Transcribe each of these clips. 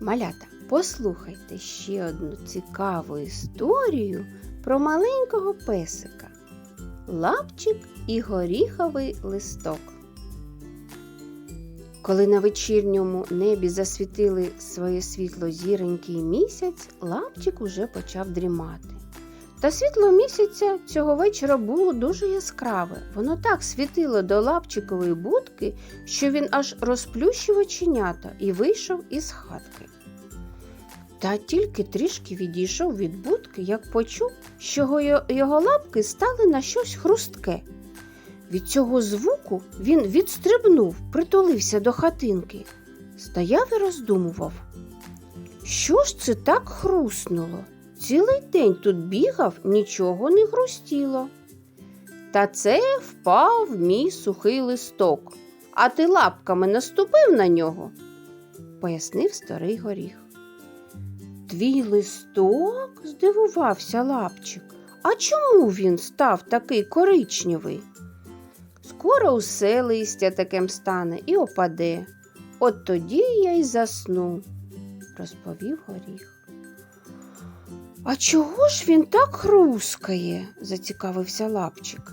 Малята, послухайте ще одну цікаву історію про маленького песика. Лапчик і горіховий листок. Коли на вечірньому небі засвітили своє світло зіренький місяць, лапчик уже почав дрімати. Та світло місяця цього вечора було дуже яскраве. Воно так світило до лапчикової будки, що він аж розплющив оченята і вийшов із хатки. Та тільки трішки відійшов від будки, як почув, що його, лапки стали на щось хрустке. Від цього звуку він відстрибнув, притулився до хатинки, стояв і роздумував. Що ж це так хруснуло? Цілий день тут бігав, нічого не хрустіло. Та це впав мій сухий листок, а ти лапками наступив на нього, пояснив старий горіх. Твій листок? здивувався лапчик. А чому він став такий коричневий? Скоро усе листя таким стане і опаде. От тоді я й засну, розповів горіх. А чого ж він так хрускає? зацікавився лапчик.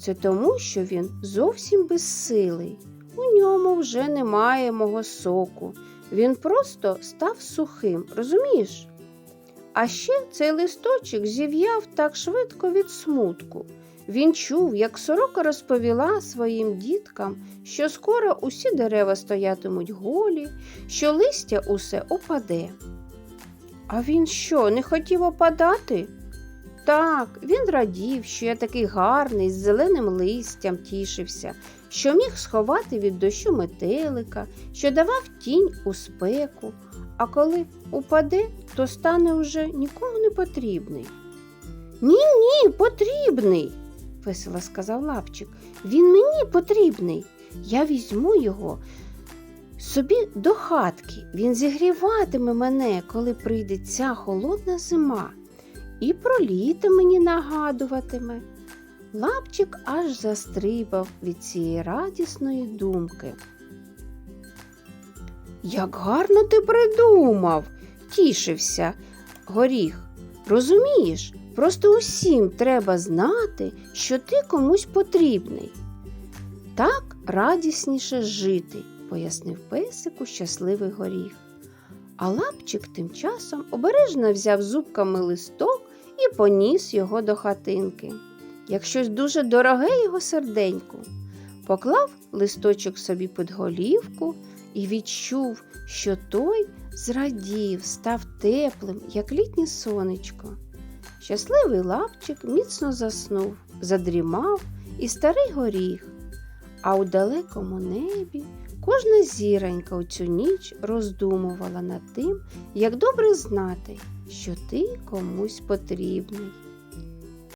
Це тому, що він зовсім безсилий. У ньому вже немає мого соку. Він просто став сухим, розумієш? А ще цей листочок зів'яв так швидко від смутку. Він чув, як сорока розповіла своїм діткам, що скоро усі дерева стоятимуть голі, що листя усе опаде. А він що, не хотів опадати? Так, він радів, що я такий гарний, з зеленим листям тішився, що міг сховати від дощу метелика, що давав тінь у спеку, а коли упаде, то стане уже нікому не потрібний. Ні, ні, потрібний, весело сказав лапчик. Він мені потрібний. Я візьму його собі до хатки. Він зігріватиме мене, коли прийде ця холодна зима, і про літо мені нагадуватиме. Лапчик аж застрибав від цієї радісної думки. Як гарно ти придумав, тішився горіх. Розумієш, просто усім треба знати, що ти комусь потрібний. Так радісніше жити, пояснив песику щасливий горіх. А лапчик тим часом обережно взяв зубками листок і поніс його до хатинки, як щось дуже дороге його серденьку. Поклав листочок собі під голівку і відчув, що той зрадів, став теплим, як літнє сонечко. Щасливий лапчик міцно заснув, задрімав і старий горіх, а у далекому небі кожна зіронька у цю ніч роздумувала над тим, як добре знати, що ти комусь потрібний.